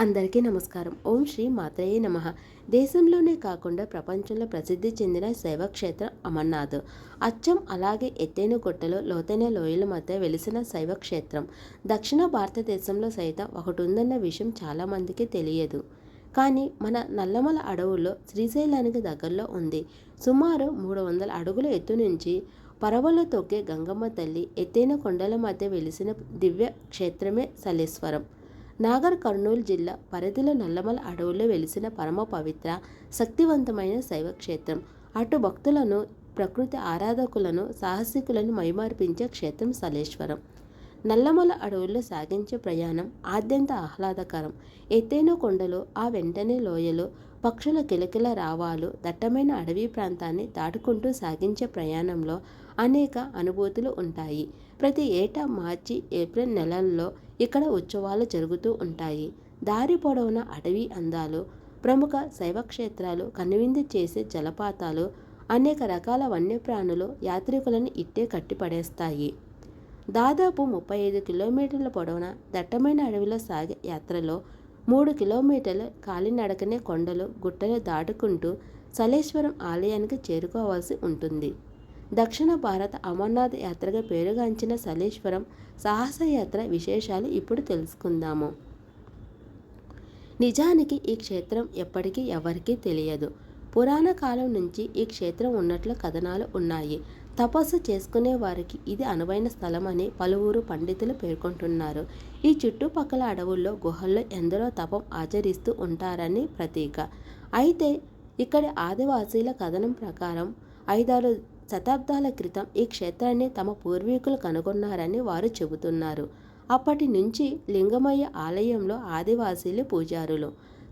అందరికీ నమస్కారం. ఓం శ్రీ మాత్రయే నమ. దేశంలోనే కాకుండా ప్రపంచంలో ప్రసిద్ధి చెందిన శైవక్షేత్రం అమర్నాథ్. అచ్చం అలాగే ఎత్తైన గుట్టలు లోతైన లోయల మధ్య వెలిసిన శైవక్షేత్రం. దక్షిణ భారతదేశంలో సైతం ఒకటి ఉందన్న విషయం చాలామందికి తెలియదు. కానీ మన నల్లమల అడవుల్లో శ్రీశైలానికి దగ్గరలో ఉంది. సుమారు మూడు వందల అడుగుల ఎత్తు నుంచి పరవలు తొక్కే గంగమ్మ తల్లి ఎత్తైన కొండల మధ్య వెలిసిన దివ్య క్షేత్రమే సలేశ్వరం నాగర్ కర్నూలు జిల్లా పరిధిలో నల్లమల అడవుల్లో వెలిసిన పరమ పవిత్ర శక్తివంతమైన శైవక్షేత్రం. అటు భక్తులను ప్రకృతి ఆరాధకులను సాహసికులను మైమార్పించే క్షేత్రం సలేశ్వరం. నల్లమల అడవుల్లో సాగించే ప్రయాణం ఆద్యంత ఆహ్లాదకరం. ఎత్తైన కొండలు ఆ వెంటనే లోయలు పక్షుల కిలకిల రావాలు దట్టమైన అడవి ప్రాంతాన్ని దాటుకుంటూ సాగించే ప్రయాణంలో అనేక అనుభూతులు ఉంటాయి. ప్రతి ఏటా మార్చి ఏప్రిల్ నెలల్లో ఇక్కడ ఉత్సవాలు జరుగుతూ ఉంటాయి. దారి పొడవున అటవీ అందాలు ప్రముఖ శైవక్షేత్రాలు కనువిందు చేసే జలపాతాలు అనేక రకాల వన్యప్రాణులు యాత్రికులను ఇట్టే కట్టిపడేస్తాయి. దాదాపు ముప్పై ఐదు కిలోమీటర్ల పొడవున దట్టమైన అడవిలో సాగే యాత్రలో మూడు కిలోమీటర్ల కాలినడకనే కొండలు గుట్టలు దాటుకుంటూ సలేశ్వరం ఆలయానికి చేరుకోవాల్సి ఉంటుంది. దక్షిణ భారత అమర్నాథ్ యాత్రగా పేరుగాంచిన సలేశ్వరం సాహసయాత్ర విశేషాలు ఇప్పుడు తెలుసుకుందాము. నిజానికి ఈ క్షేత్రం ఎప్పటికీ ఎవరికీ తెలియదు. పురాణ కాలం నుంచి ఈ క్షేత్రం ఉన్నట్లు కథనాలు ఉన్నాయి. తపస్సు చేసుకునే వారికి ఇది అనువైన స్థలమని పలువురు పండితులు పేర్కొంటున్నారు. ఈ చుట్టుపక్కల అడవుల్లో గుహల్లో ఎందరో తపం ఆచరిస్తూ ఉంటారని ప్రతీక. అయితే ఇక్కడి ఆదివాసీల కథనం ప్రకారం ఐదారు శతాబ్దాల క్రితం ఈ క్షేత్రాన్ని తమ పూర్వీకులు కనుగొన్నారని వారు చెబుతున్నారు. అప్పటి నుంచి లింగమయ్య ఆలయంలో ఆదివాసీలు పూజారులు.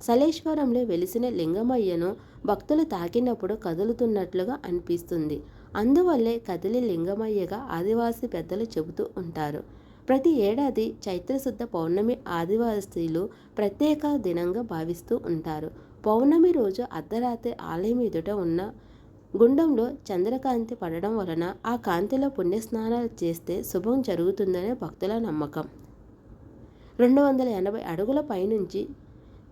సలేశ్వరంలో వెలిసిన లింగమయ్యను భక్తులు తాకినప్పుడు కదులుతున్నట్లుగా అనిపిస్తుంది. అందువల్లే కదిలి లింగమయ్యగా ఆదివాసీ పెద్దలు చెబుతూ ఉంటారు. ప్రతి ఏడాది చైత్రశుద్ధ పౌర్ణమి ఆదివాసీలు ప్రత్యేక దినంగా భావిస్తూ ఉంటారు. పౌర్ణమి రోజు అర్ధరాత్రి ఆలయం ఎదుట ఉన్న గుండంలో చంద్రకాంతి పడడం వలన ఆ కాంతిలో పుణ్యస్నానాలు చేస్తే శుభం జరుగుతుందనే భక్తుల నమ్మకం. రెండు వందల ఎనభై అడుగుల పైనుంచి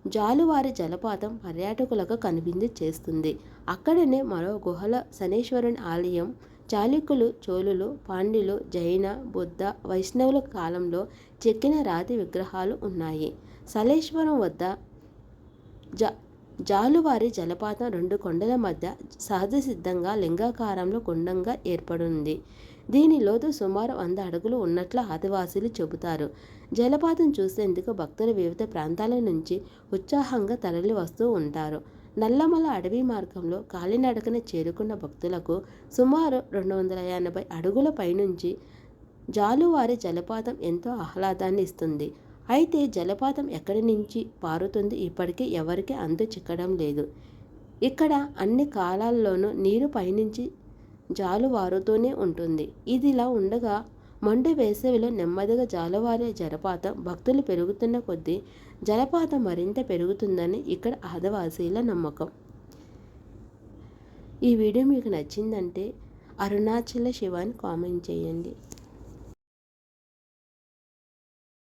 జాలువారి జలపాతం పర్యాటకులకు కనిపించి చేస్తుంది. అక్కడనే మరో గుహల శనేశ్వరుని ఆలయం చాళుక్యులు చోళులు పాండ్యులు జైన బుద్ధ వైష్ణవుల కాలంలో చెక్కిన రాతి విగ్రహాలు ఉన్నాయి. సలేశ్వరం వద్ద జ జాలువారి జలపాతం రెండు కొండల మధ్య సహజ సిద్ధంగా లింగాకారంలో కుండంగా ఏర్పడింది దీని లోతు సుమారు వంద అడుగులు ఉన్నట్లు ఆదివాసీలు చెబుతారు. జలపాతం చూసేందుకు భక్తులు వివిధ ప్రాంతాల నుంచి ఉత్సాహంగా తరలి వస్తూ ఉంటారు. నల్లమల అడవి మార్గంలో కాలినడకన చేరుకున్న భక్తులకు సుమారు రెండు వందల ఎనభై అడుగుల పైనుంచి జాలువారి జలపాతం ఎంతో ఆహ్లాదాన్ని ఇస్తుంది. అయితే జలపాతం ఎక్కడి నుంచి పారుతుంది? ఇప్పటికీ ఎవరికి అంతు చిక్కడం లేదు. ఇక్కడ అన్ని కాలాల్లోనూ నీరు పైనుంచి జాలువారుతూనే ఉంటుంది. ఇదిలా ఉండగా మండు వేసవిలో నెమ్మదిగా జాలువారే జలపాతం భక్తులు పెరుగుతున్న కొద్దీ జలపాతం మరింత పెరుగుతుందని ఇక్కడ ఆదివాసీల నమ్మకం. ఈ వీడియో మీకు నచ్చిందంటే అరుణాచల శివాన్ని కామెంట్ చేయండి.